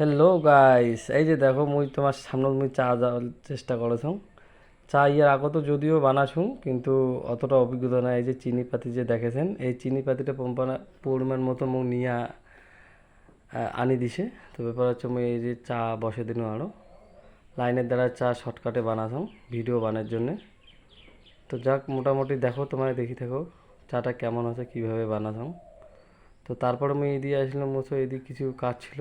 Hello guys এই যে দেখো, মুই তোমার সামনে মুই চা যাওয়ার চেষ্টা করেছ। চা ইয়ার আগত যদিও বানাছুম কিন্তু অতটা অভিজ্ঞতা নাই। এই যে চিনি পাতি যে দেখেছেন, এই চিনি পাতিটা পম্পানা পরিমাণ মতো মুখ নিয়ে আনি দিছে। তো ব্যাপার হচ্ছে মুই এই যে চা বসে দিন আরও লাইনের দ্বারা চা শর্টকাটে বানাছাম ভিডিও বানার জন্যে। তো যাক, মোটামুটি দেখো তোমার দেখি থাকো, চাটা কেমন আছে কীভাবে বানাছাম তো তারপরে আমি এদিকে আসলাম মতো এদিকে কিছু কাজ ছিল।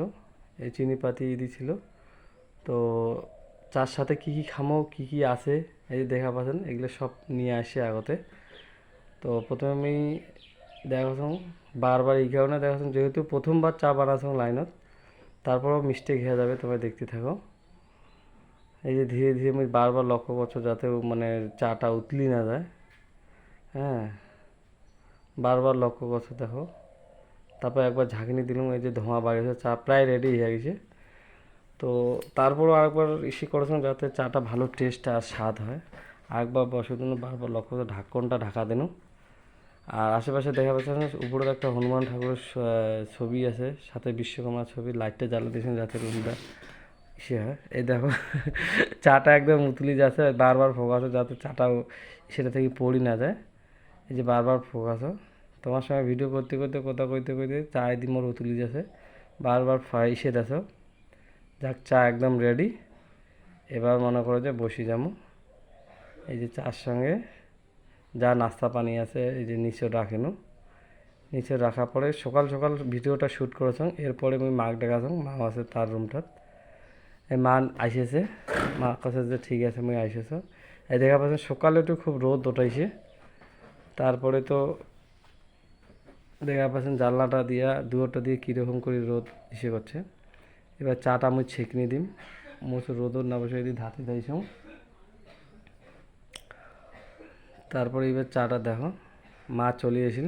এই চিনি পাতি এদি ছিল তো চার সাথে কি কি খামো, কি কি আছে, এই যে দেখা পাচ্ছেন, এগুলো সব নিয়ে আসে আগতে। তো প্রথমে আমি দেখাচ্ছি বারবার এই কারণে দেখাচ্ছি যেহেতু প্রথমবার চা বানাচ্ছি লাইনত, তারপরেও মিস্টেক হয়ে যাবে, তোমরা দেখতে থাকো। এই যে ধীরে ধীরে আমি বারবার লক্ষ্য করছ যাতে মানে চাটা উতলি না যায়। হ্যাঁ বারবার লক্ষ্য করছ দেখো। তারপর একবার ঝাঁকিনি দিলাম, এই যে ধোঁয়া বাড়িয়েছে চা প্রায় রেডি হয়ে গেছে। তো তারপরও আরেকবার ইসি করেছিলাম যাতে চাটা ভালো টেস্ট আর স্বাদ হয়। আরেকবার বসে দিন বারবার লক্ষ্য করে ঢাকনটা ঢাকা দিন আর আশেপাশে দেখা যাচ্ছে না উপরে একটা হনুমান ঠাকুরের ছবি আছে, সাথে বিশ্বকর্মার ছবি লাইটটা জ্বালা দিয়েছেন যাতে রুমটা ইসে হয়। এই দেখো, চাটা একদম উতলি যাচ্ছে, বারবার ফোকাস যাতে চাটাও সেটা থেকে পড়ি না যায়। এই যে বারবার ফোকাস তোমার সঙ্গে ভিডিও করতে করতে, কথা কইতে কইতে চা এদি মোর উতলি যাচ্ছে বারবার ফ্রাই ইসে দেখো যাক, চা একদম রেডি এবার মনে করো যে বসি যাব। এই যে চার সঙ্গে যা নাস্তা পানি আছে, এই যে নিচে রাখেনো নিচে রাখার পরে সকাল সকাল ভিডিওটা শ্যুট করেছিলাম এরপরে আমি মাক দেখাছিলাম মা আছে তার রুমটাত এই মা আইসেছে। মা কাছে যে ঠিক আছে আমি আইসেছ। এই দেখা পাচ্ছেন সকালে একটু খুব রোদ ওঠাইছে তারপরে তো দেখা পাচ্ছেন, জানলাটা দিয়া, দুয়ারটা দিয়ে কীরকম করে রোদ ইসে করছে। এবার চাটা আমি ছেঁকনি দিম। মুসুর রোদর না বসে দিই ধাতে দিয়েছিলাম তারপরে এবার চাটা দেখো। মা চলে এসেছিল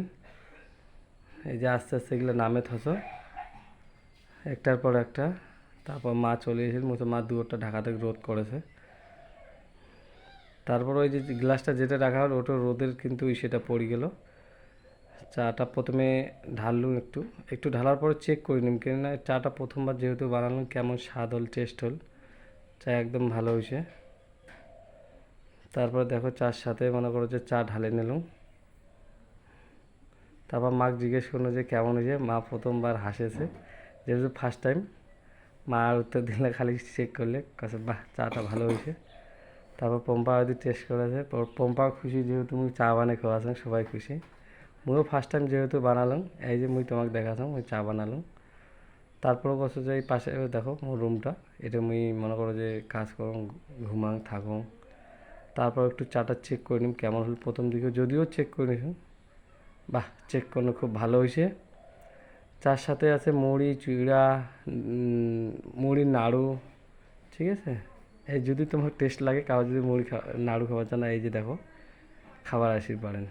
এই যে আস্তে আস্তে এগুলো নামে থস একটার পর একটা। তারপর মা চলে এসেছিল মতো মা দুয়ারটা ঢাকা থেকে রোদ করেছে। তারপর ওই যে গ্লাসটা যেটা রাখা হলো, ওটা রোদের কিন্তু সেটা পড়ে গেল। চাটা প্রথমে ঢাললুম একটু। একটু ঢালার পরে চেক করে নিম, কেননা চাটা প্রথমবার যেহেতু বানালাম, কেমন স্বাদ হল টেস্ট হল, চা একদম ভালো হয়েছে। তারপর দেখো চার সাথে মনে করো যে চা ঢালে নিলাম। তারপর মাকে জিজ্ঞেস করল যে কেমন হয়েছে? মা প্রথমবার হাসেছে। যেহেতু ফার্স্ট টাইম মা আর উত্তর দিলে খালি চেক করলে কাছে বাহ, চাটা ভালো হয়েছে। তারপর পম্পা যদি টেস্ট করেছে পম্পা খুশি, যেহেতু মুই চা বানিয়ে খাওয়াছেন সবাই খুশি। মুইও ফার্স্ট টাইম যেহেতু বানালাম, এই যে মুই তোমাকে দেখাতাম মুই চা বানালাম। তারপরে বসে যে পাশে দেখো মোর রুমটা এটা মুই মনে করো যে কাজ করুম, ঘুমাং, থাকুম। তারপর একটু চাটা চেক করে নিম, কেমন হল প্রথম দিকে, যদিও চেক করে নিয়েছিলাম। বাহ চেক করলে খুব ভালো হয়েছে। চার সাথে আছে মুড়ি, চিড়া মুড়ি, নাড়ু, ঠিক আছে? এই যদি তোমার টেস্ট লাগে, কারও যদি মুড়ি নাড়ু খাওয়ার জন্য এই যে দেখো, খাবার আসি পারেন